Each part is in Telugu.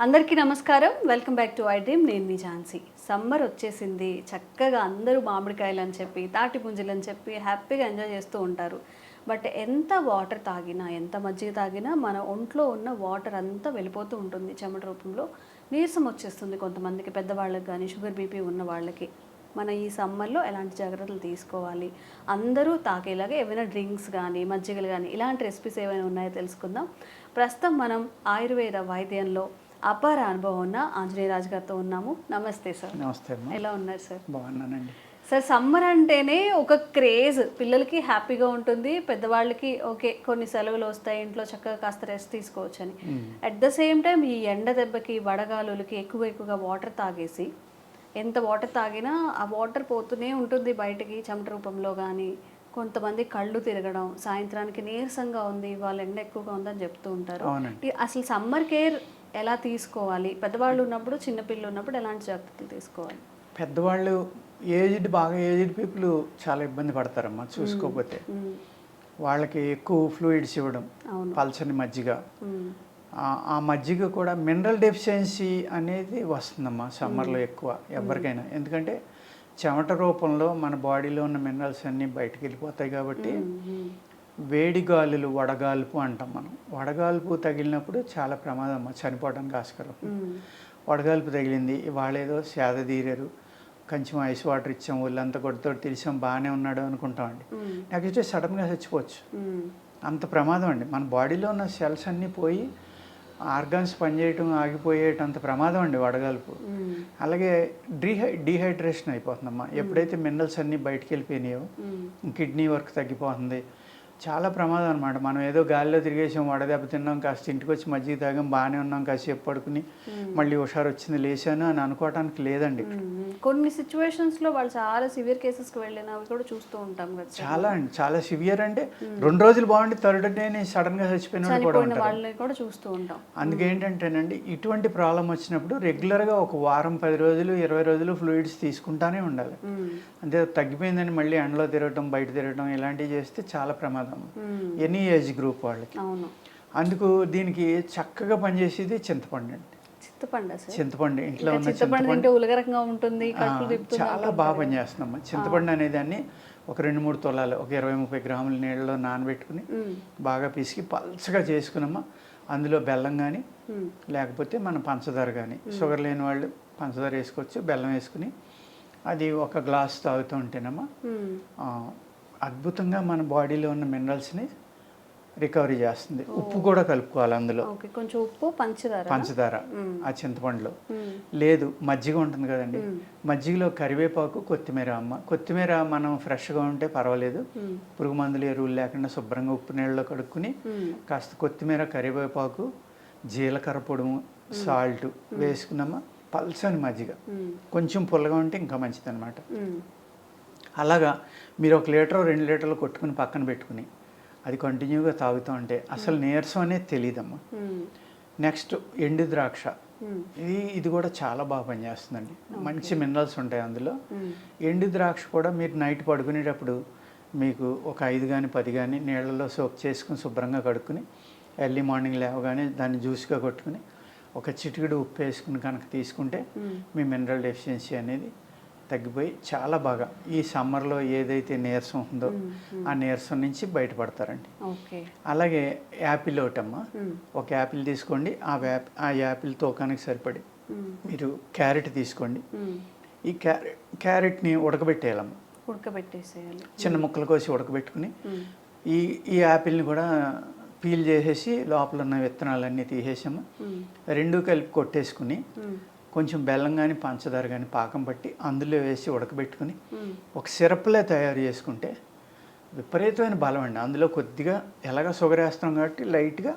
అందరికీ నమస్కారం. Welcome back to I dream. నేను మీ ఝాన్సీ. సమ్మర్ వచ్చేసింది. చక్కగా అందరూ మామిడికాయలు అని చెప్పి తాటి పుంజులు అని చెప్పి హ్యాపీగా ఎంజాయ్ చేస్తూ ఉంటారు. బట్ ఎంత వాటర్ తాగినా ఎంత మజ్జిగ తాగినా మన ఒంట్లో ఉన్న వాటర్ అంతా వెళ్ళిపోతూ ఉంటుంది చెమట రూపంలో. నీరసం వచ్చేస్తుంది కొంతమందికి పెద్దవాళ్ళకి కానీ షుగర్ బీపీ ఉన్న వాళ్ళకి. మన ఈ సమ్మర్లో ఎలాంటి జాగ్రత్తలు తీసుకోవాలి? అందరూ తాగేలాగా ఏమైనా డ్రింక్స్ కానీ మజ్జిగలు కానీ ఇలాంటి రెసిపీస్ ఏమైనా ఉన్నాయో తెలుసుకుందాం. ప్రస్తుతం మనం ఆయుర్వేద వైద్యంలో అపార అనుభవం ఉన్న ఆంజనేయరాజు గారితో ఉన్నాము. నమస్తే సార్. నమస్తే ఎలా ఉన్నారు సార్? బాగున్నానండి. సార్ సమ్మర్ అంటేనే ఒక క్రేజ్. పిల్లలకి హ్యాపీగా ఉంటుంది పెద్దవాళ్ళకి ఓకే కొన్ని సెలవులు వస్తాయి ఇంట్లో చక్కగా కాస్త రెస్ట్ తీసుకోవచ్చు అని అట్ ద సేమ్ టైం ఈ ఎండ దెబ్బకి వడగాలులకి ఎక్కువ ఎక్కువగా వాటర్ తాగేసి ఎంత వాటర్ తాగినా ఆ వాటర్ పోతూనే ఉంటుంది బయటకి చెమట రూపంలో కానీ కొంతమంది కళ్ళు తిరగడం సాయంత్రానికి నీరసంగా ఉంది వాళ్ళ ఎండ ఎక్కువగా ఉందని చెప్తూ ఉంటారు. అసలు సమ్మర్ కేర్ ఎలా తీసుకోవాలి? పెద్దవాళ్ళు ఉన్నప్పుడు చిన్నపిల్లలు ఉన్నప్పుడు ఎలాంటి జాగ్రత్తలు తీసుకోవాలి? పెద్దవాళ్ళు ఏజ్డ్ బాగా ఏజ్డ్ పీపుల్ చాలా ఇబ్బంది పడతారమ్మా చూసుకోకపోతే. వాళ్ళకి ఎక్కువ ఫ్లూయిడ్స్ ఇవ్వడం పల్చని మజ్జిగ. ఆ మజ్జిగ కూడా మినరల్ డెఫిషియన్సీ అనేది వస్తుందమ్మా సమ్మర్లో ఎక్కువ ఎవరికైనా. ఎందుకంటే చెమట రూపంలో మన బాడీలో ఉన్న మినరల్స్ అన్నీ బయటకు వెళ్ళిపోతాయి కాబట్టి మ్మ్. వేడి గాలులు వడగాల్పు అంటాం మనం వడగాల్పు తగిలినప్పుడు చాలా ప్రమాదం అమ్మా చనిపోవడానికి ఆస్కారం. వడగాల్పు తగిలింది ఇవాళ ఏదో సేద తీరారు కొంచెం ఐస్ వాటర్ ఇచ్చాం ఒళ్ళంతా కొడుతో తెలిసాం బాగానే ఉన్నాడు అనుకుంటామండి. నెక్స్ట్ డే సడన్గా చచ్చిపోవచ్చు. అంత ప్రమాదం అండి మన బాడీలో ఉన్న సెల్స్ అన్నీ పోయి ఆర్గాన్స్ పనిచేయటం ఆగిపోయేటంత అంత ప్రమాదం అండి వడగాల్పు. అలాగే డీహై డీహైడ్రేషన్ అయిపోతుందమ్మా ఎప్పుడైతే మినరల్స్ అన్నీ బయటికి వెళ్ళిపోయినాయో. కిడ్నీ వర్క్ తగ్గిపోతుంది చాలా ప్రమాదం అనమాట మనం ఏదో గాలిలో తిరిగేసాం వడదెబ్బ తిన్నాం కాస్త ఇంటికి వచ్చి మజ్జిగ తాగాం బాగానే ఉన్నాం కాసేపు పడుకుని మళ్ళీ హుషారు వచ్చింది లేచాను అని అనుకోవడానికి లేదండి. కొన్ని సిచ్యువేషన్స్లో వాళ్ళు చాలా సివియర్ కేసెస్కి వెళ్ళినవి కూడా చూస్తూ ఉంటాం కదా. చాలా అండి. చాలా సివియర్ అంటే రెండు రోజులు బాగుండి థర్డ్ డే సడన్గా చచ్చిపోయిన కూడా ఉంటారు. వాళ్ళని కూడా చూస్తూ ఉంటాం. అందుకేంటంటేనండి ఇటువంటి ప్రాబ్లం వచ్చినప్పుడు రెగ్యులర్గా ఒక వారం పది రోజులు ఇరవై రోజులు ఫ్లూయిడ్స్ తీసుకుంటానే ఉండాలి. అంతే తగ్గిపోయిందని మళ్ళీ ఎండలో తిరగటం బయట తిరగటం ఇలాంటివి చేస్తే చాలా ప్రమాదం. మ్మ్. ఎనీ ఏజ్ గ్రూప్ వాళ్ళకి. అందుకు దీనికి చక్కగా పనిచేసేది చింతపండు అండి. చింతపండు చింతపండు ఇంట్లో ఉన్న చింతపండు ఉంటుంది చాలా బాగా పనిచేస్తుందమ్మా చింతపండు అనేదాన్ని ఒక రెండు మూడు తులాలు ఒక ఇరవై ముప్పై గ్రాముల నీళ్ళలో నానబెట్టుకుని. బాగా పిసికి పల్చగా చేసుకునమ్మా అందులో బెల్లం కానీ. లేకపోతే మన పంచదార కానీ షుగర్ లేని వాళ్ళు పంచదార వేసుకోవచ్చు బెల్లం వేసుకుని అది ఒక గ్లాస్ తాగుతూ ఉంటేనమ్మా అద్భుతంగా మన బాడీలో ఉన్న మినరల్స్ని రికవరీ చేస్తుంది ఉప్పు కూడా కలుపుకోవాలి అందులో కొంచెం ఉప్పు పంచదార పంచదార. ఆ చింతపండులో. లేదు మజ్జిగ ఉంటుంది కదండి. మజ్జిగలో కరివేపాకు కొత్తిమీర అమ్మ కొత్తిమీర మనం ఫ్రెష్గా ఉంటే పర్వాలేదు. పురుగు మందులు ఎరువులు లేకుండా శుభ్రంగా ఉప్పు నీళ్ళలో కడుక్కుని. కాస్త కొత్తిమీర కరివేపాకు జీలకర్ర పొడుము సాల్ట్ వేసుకున్నామా పల్చని మజ్జిగ. కొంచెం పుల్లగా ఉంటే ఇంకా మంచిదన్నమాట. అలాగా మీరు ఒక లీటర్ రెండు లీటర్లు కొట్టుకుని పక్కన పెట్టుకుని అది కంటిన్యూగా తాగుతూ ఉంటే అసలు నీరసం అనేది తెలియదమ్మా మ్మ్. నెక్స్ట్ ఎండు ద్రాక్ష మ్మ్. ఇది ఇది కూడా చాలా బాగా పనిచేస్తుందండి మంచి మినరల్స్ ఉంటాయి అందులో. ఎండు ద్రాక్ష కూడా మీరు నైట్ పడుకునేటప్పుడు మీకు ఒక ఐదు కానీ పది కానీ నీళ్ళలో సోక్ చేసుకుని శుభ్రంగా కడుక్కుని ఎర్లీ మార్నింగ్ లేవగానే దాన్ని జ్యూస్గా కొట్టుకుని ఒక చిటికెడు ఉప్పు వేసుకుని కనుక తీసుకుంటే. మీ మినరల్ డెఫిషియన్సీ అనేది తగ్గిపోయి చాలా బాగా ఈ సమ్మర్లో ఏదైతే నీరసం ఉందో ఆ నీరసం నుంచి బయటపడతారండి అలాగే యాపిల్ ఒకటమ్మా మ్మ్. ఒక యాపిల్ తీసుకోండి ఆ యాప్ ఆ యాపిల్ తోకానికి సరిపడి. మీరు క్యారెట్ తీసుకోండి. ఈ క్యారెట్ క్యారెట్ని ఉడకబెట్టేయాలమ్మా ఉడకబెట్టేసేయాలి చిన్న ముక్కలు కోసి ఉడకబెట్టుకుని. ఈ ఈ యాపిల్ని కూడా పీల్ చేసేసి లోపల ఉన్న విత్తనాలన్నీ తీసేసాము. రెండు కలిపి కొట్టేసుకుని. కొంచెం బెల్లం కానీ పంచదార కానీ పాకం పట్టి అందులో వేసి ఉడకబెట్టుకుని. ఒక సిరప్లే తయారు చేసుకుంటే విపరీతమైన బలం అండి అందులో కొద్దిగా ఎలాగ షుగర్ వేస్తాం కాబట్టి లైట్గా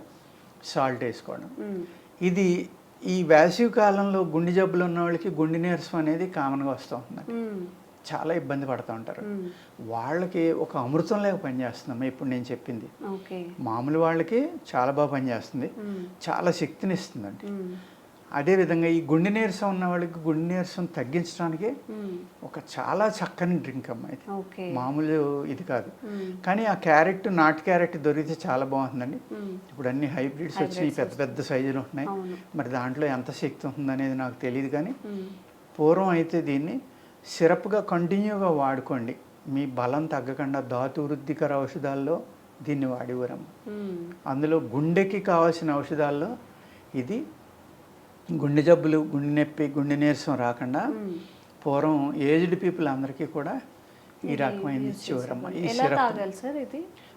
సాల్ట్ వేసుకోవడం. ఇది ఈ వేసవి కాలంలో గుండె జబ్బులు ఉన్న వాళ్ళకి గుండె నీరసం అనేది కామన్గా వస్తూ మ్మ్. చాలా ఇబ్బంది పడుతూ ఉంటారు. వాళ్ళకి ఒక అమృతం లేక పనిచేస్తుందమ్మా ఇప్పుడు నేను చెప్పింది మామూలు వాళ్ళకి చాలా బాగా పనిచేస్తుంది. చాలా శక్తిని ఇస్తుందండి. అదేవిధంగా ఈ గుండె నీరసం ఉన్న వాళ్ళకి గుండె నీరసం తగ్గించడానికి మ్మ్. ఒక చాలా చక్కని డ్రింక్ అమ్మా ఇది మామూలు ఇది కాదు మ్మ్. కానీ ఆ క్యారెట్ నాటు క్యారెట్ దొరికితే చాలా బాగుంటుందండి మ్మ్. ఇప్పుడు అన్ని హైబ్రిడ్స్ వచ్చినాయి పెద్ద పెద్ద సైజులు ఉంటున్నాయి మరి దాంట్లో ఎంత శక్తి ఉంటుందనేది నాకు తెలియదు కానీ. పూర్వం అయితే దీన్ని సిరప్గా కంటిన్యూగా వాడుకోండి మీ బలం తగ్గకుండా ధాతు వృద్ధికర ఔషధాల్లో దీన్ని వాడేవారమ్మ మ్మ్. అందులో గుండెకి కావాల్సిన ఔషధాల్లో ఇది గుండె జబ్బులు గుండె నొప్పి గుండె నీరసం రాకుండా. పూర్వం ఏజ్డ్ పీపుల్ అందరికీ కూడా ఈ use ఇచ్చేవారమ్మ ఈ సిరప్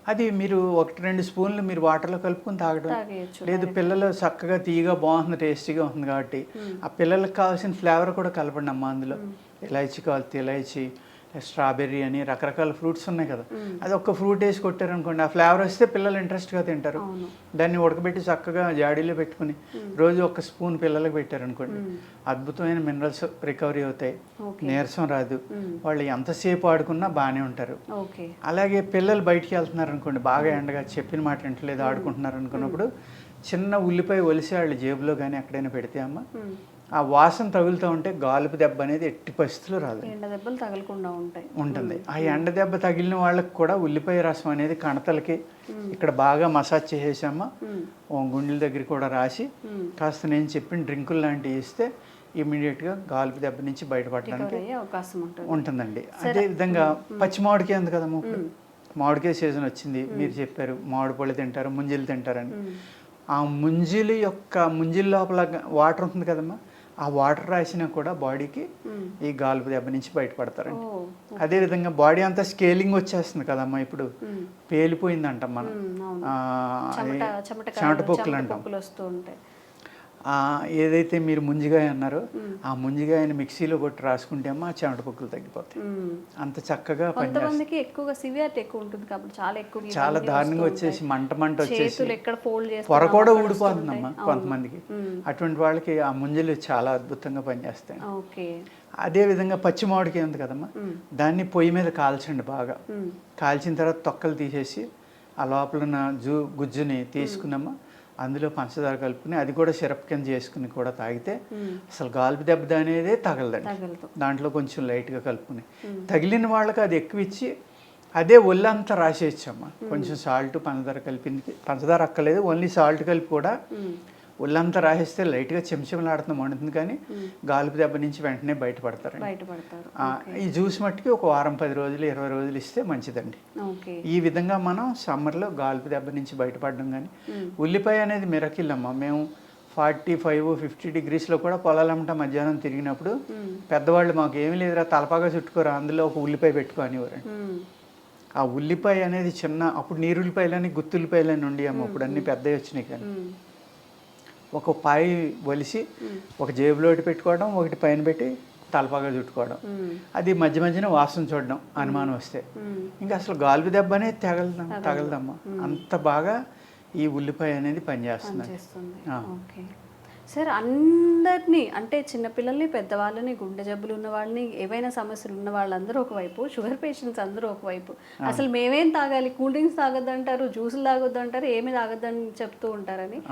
అది మీరు ఒకటి రెండు స్పూన్లు మీరు వాటర్లో కలుపుకొని తాగడం. లేదు పిల్లలు చక్కగా తీయగా బాగుంది టేస్టీగా ఉంది కాబట్టి ఆ పిల్లలకు కావాల్సిన ఫ్లేవర్ కూడా కలపండి అమ్మ అందులో. ఇలాచీ కావాలి ఇలాచీ స్ట్రాబెర్రీ అని రకరకాల ఫ్రూట్స్ ఉన్నాయి కదా. అది ఒక్క ఫ్రూట్ వేసి కొట్టారనుకోండి ఆ ఫ్లేవర్ వస్తే పిల్లలు ఇంట్రెస్ట్గా తింటారు. దాన్ని ఉడకబెట్టి చక్కగా జాడీలో పెట్టుకుని రోజు ఒక స్పూన్ పిల్లలకు పెట్టారనుకోండి. అద్భుతమైన మినరల్స్ రికవరీ అవుతాయి. నీరసం రాదు. వాళ్ళు ఎంతసేపు ఆడుకున్నా బాగానే ఉంటారు. అలాగే పిల్లలు బయటికి వెళ్తున్నారు అనుకోండి బాగా ఎండగా చెప్పిన మాట వింటలేదు ఆడుకుంటున్నారు అనుకున్నప్పుడు చిన్న ఉల్లిపాయ ఒలిసి వాళ్ళ జేబులో కానీ ఎక్కడైనా పెడితే అమ్మ మ్మ్. ఆ వాసన తగులుతూ ఉంటే గాలుపు దెబ్బ అనేది ఎట్టి పరిస్థితుల్లో రాదు. ఎండ దెబ్బలు తగలకుండా ఉంటాయి. ఉంటుంది. ఆ ఎండ దెబ్బ తగిలిన వాళ్ళకి కూడా ఉల్లిపాయ రసం అనేది కణతలకి ఇక్కడ బాగా మసాజ్ చేసేసామా? గుండెల దగ్గర కూడా రాసి. కాస్త నేను చెప్పిన డ్రింకులు లాంటివి ఇస్తే ఇమీడియట్గా గాలుపు దెబ్బ నుంచి బయటపడడానికి అవకాశం ఉంటుంది. ఉంటుందండి. అదే విధంగా పచ్చి మామిడికాయ ఉంది ఇప్పుడు మామిడికాయ సీజన్ వచ్చింది. మీరు చెప్పారు మామిడి పళ్ళు తింటారు ముంజిలు తింటారని. ఆ ముంజిలు యొక్క ముంజిల లోపల వాటర్ ఉంటుంది కదమ్మా? ఆ వాటర్ రాసినా కూడా బాడీకి. ఈ గాలుపు దెబ్బ నుంచి బయటపడతారండి అదేవిధంగా బాడీ అంతా స్కేలింగ్ వచ్చేస్తుంది కదమ్మా ఇప్పుడు. పేలిపోయిందంటాం మనం. చెమట పొక్కులు అంటాం పొక్కులు వస్తూ ఉంటాయి ఆ, ఏదైతే మీరు ముంజిగాయ అన్నారో. ఆ ముంజిగాయని మిక్సీలో కొట్టి రాసుకుంటే అమ్మా చెమట పొక్కులు తగ్గిపోతాయి. అంత చక్కగా కొంతమందికి ఎక్కువగా సివియారిటీ ఎక్కువ ఉంటుంది కాబట్టి చాలా ఎక్కువ చాలా దారుణంగా వచ్చేసి. మంట మంట వచ్చేసి ఎక్కడ ఫోల్డ్ పొర కూడా ఊడిపోతుందమ్మా కొంతమందికి. అటువంటి వాళ్ళకి ఆ ముంజలు చాలా అద్భుతంగా పనిచేస్తాయి ఓకే అదే విధంగా పచ్చి మామిడికాయ ఉంది కదమ్మా మ్మ్. దాన్ని పొయ్యి మీద కాల్చండి బాగా. కాల్చిన తర్వాత తొక్కలు తీసేసి ఆ లోపల ఉన్న జూ గుజ్జుని తీసుకున్నామా అందులో పంచదార కలుపుకుని అది కూడా సిరప్ కింద చేసుకుని కూడా తాగితే. అసలు గాల్పు దెబ్బ అనేది తగలదండి తగలదు దాంట్లో కొంచెం లైట్గా కలుపుకుని. తగిలిన వాళ్ళకి అది ఎక్కువ ఇచ్చి అదే ఒళ్ళంతా రాసేయచ్చమ్మా కొంచెం సాల్ట్ పంచదార కలిపింది పంచదార అక్కలేదు ఓన్లీ సాల్ట్ కలిపి కూడా. ఒళ్ళంతా రాసేస్తే లైట్గా చెంచమలాడుతుంది మండుతుంది కానీ. గాలుపు దెబ్బ నుంచి వెంటనే బయటపడతారండి బయటపడతారు ఈ జ్యూస్ మట్టుకి ఒక వారం పది రోజులు ఇరవై రోజులు ఇస్తే మంచిదండి ఈ విధంగా మనం సమ్మర్లో గాలుపు దెబ్బ నుంచి బయటపడడం కానీ. ఉల్లిపాయ అనేది మిరకిల్ అమ్మ మేము ఫార్టీ ఫైవ్ ఫిఫ్టీ డిగ్రీస్లో కూడా పొలాలమ్మట మధ్యాహ్నం తిరిగినప్పుడు. పెద్దవాళ్ళు మాకు ఏమీ లేదురా తలపాగా చుట్టుకోరా అందులో ఒక ఉల్లిపాయ పెట్టుకోనివ్వరండి మ్మ్. ఆ ఉల్లిపాయ అనేది చిన్న అప్పుడు నీరుల్లిపాయలని గుత్తుల్లిపాయలని ఉండి అమ్మ ఇప్పుడు అన్ని పెద్దవి వచ్చినాయి కానీ. ఒక పాయ మ్మ్. ఒక జేబులో పెట్టుకోవడం ఒకటి పైన పెట్టి తలపాగా చుట్టుకోవడం. అది మధ్య మధ్యన వాసన చూడడం అనుమానం వస్తే. ఇంకా అసలు గాల్పు దెబ్బ అనేది తగలదాం. తగలదమ్మా. అంత బాగా ఈ ఉల్లిపాయ అనేది పనిచేస్తుంది. సార్ అందరినీ అంటే చిన్నపిల్లల్ని పెద్దవాళ్ళని గుండె జబ్బులు ఉన్న వాళ్ళని ఏవైనా సమస్యలు ఉన్న వాళ్ళందరూ ఒకవైపు షుగర్ పేషెంట్స్ అందరూ ఒకవైపు అసలు మేమేం తాగాలి? కూల్ డ్రింక్స్ తాగొద్దంటారు జ్యూసులు తాగొద్దంటారు ఏమి తాగొద్దని చెప్తూ ఉంటారని.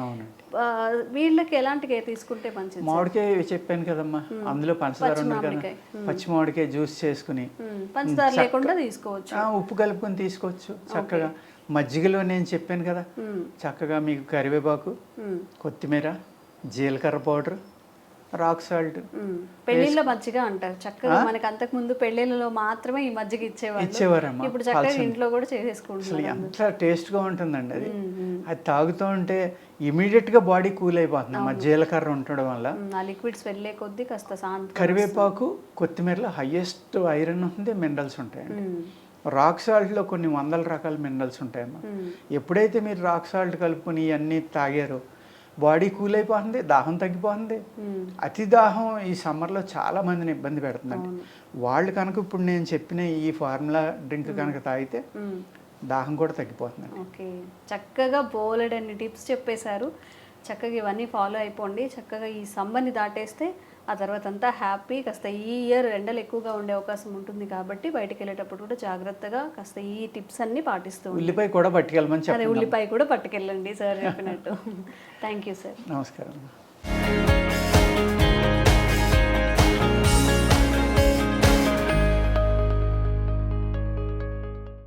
వీళ్ళకి ఎలాంటి కేర్ తీసుకుంటే మంచిది మామిడికాయ చెప్పాను కదమ్మా. అందులో పంచదార పచ్చి మామిడికాయ. జ్యూస్ చేసుకుని. పంచదార లేకుండా తీసుకోవచ్చు. ఉప్పు కలుపుకొని తీసుకోవచ్చు. చక్కగా మజ్జిగలో నేను చెప్పాను కదా. చక్కగా మీకు కరివేపాకు. కొత్తిమీర జీలకర్ర పౌడర్ రాక్ సాల్ట్ మ్మ్. పెళ్ళిళ్ళ మజ్జిగ అంటారు చక్కగా మనకి అంతకు ముందు పెళ్ళిళ్ళలో మాత్రమే ఈ మజ్జిగ ఇచ్చేవాళ్ళు ఇచ్చేవారమ్మా ఇప్పుడు చక్కగా. ఇంట్లో కూడా చేసేసుకుంటున్నారు ఎంత టేస్ట్గా ఉంటుందండి అది. అది తాగుతూ ఉంటే ఇమీడియట్గా బాడీ కూల్ అయిపోతుంది మా జీలకర్ర ఉండడం వల్ల. ఆ లిక్విడ్స్ వెళ్ళే కొద్దీ కాస్త శాంతి కరివేపాకు కొత్తిమీరలో హయ్యెస్ట్ ఐరన్ ఉంటుంది మినరల్స్ ఉంటాయండి. రాక్ సాల్ట్లో కొన్ని వందల రకాల మినరల్స్ ఉంటాయమ్మా మ్మ్. ఎప్పుడైతే మీరు రాక్ సాల్ట్ కలుపుకొని ఇవన్నీ తాగారో బాడీ కూల్ అయిపోతుంది దాహం తగ్గిపోతుంది. అతి దాహం ఈ సమ్మర్లో చాలా మందిని ఇబ్బంది పెడుతుందండి. వాళ్ళు కనుక ఇప్పుడు నేను చెప్పిన ఈ ఫార్ములా డ్రింక్ కనుక తాగితే. దాహం కూడా తగ్గిపోతుందండి. ఓకే. చక్కగా బోలెడన్ని టిప్స్ చెప్పేశారు. చక్కగా ఇవన్నీ ఫాలో అయిపోండి. చక్కగా ఈ సమ్మర్ని దాటేస్తే ఆ తర్వాత అంతా హ్యాపీ కాస్త ఈ ఇయర్ ఎండలు ఎక్కువగా ఉండే అవకాశం ఉంటుంది కాబట్టి బయటికి వెళ్ళేటప్పుడు కూడా జాగ్రత్తగా కాస్త ఈ టిప్స్ అన్ని పాటిస్తూ. ఉల్లిపాయ కూడా పట్టుకెళ్ళమని అదే ఉల్లిపాయ కూడా పట్టుకెళ్ళండి సార్ చెప్పినట్టు. థ్యాంక్ యూ సార్ నమస్కారం.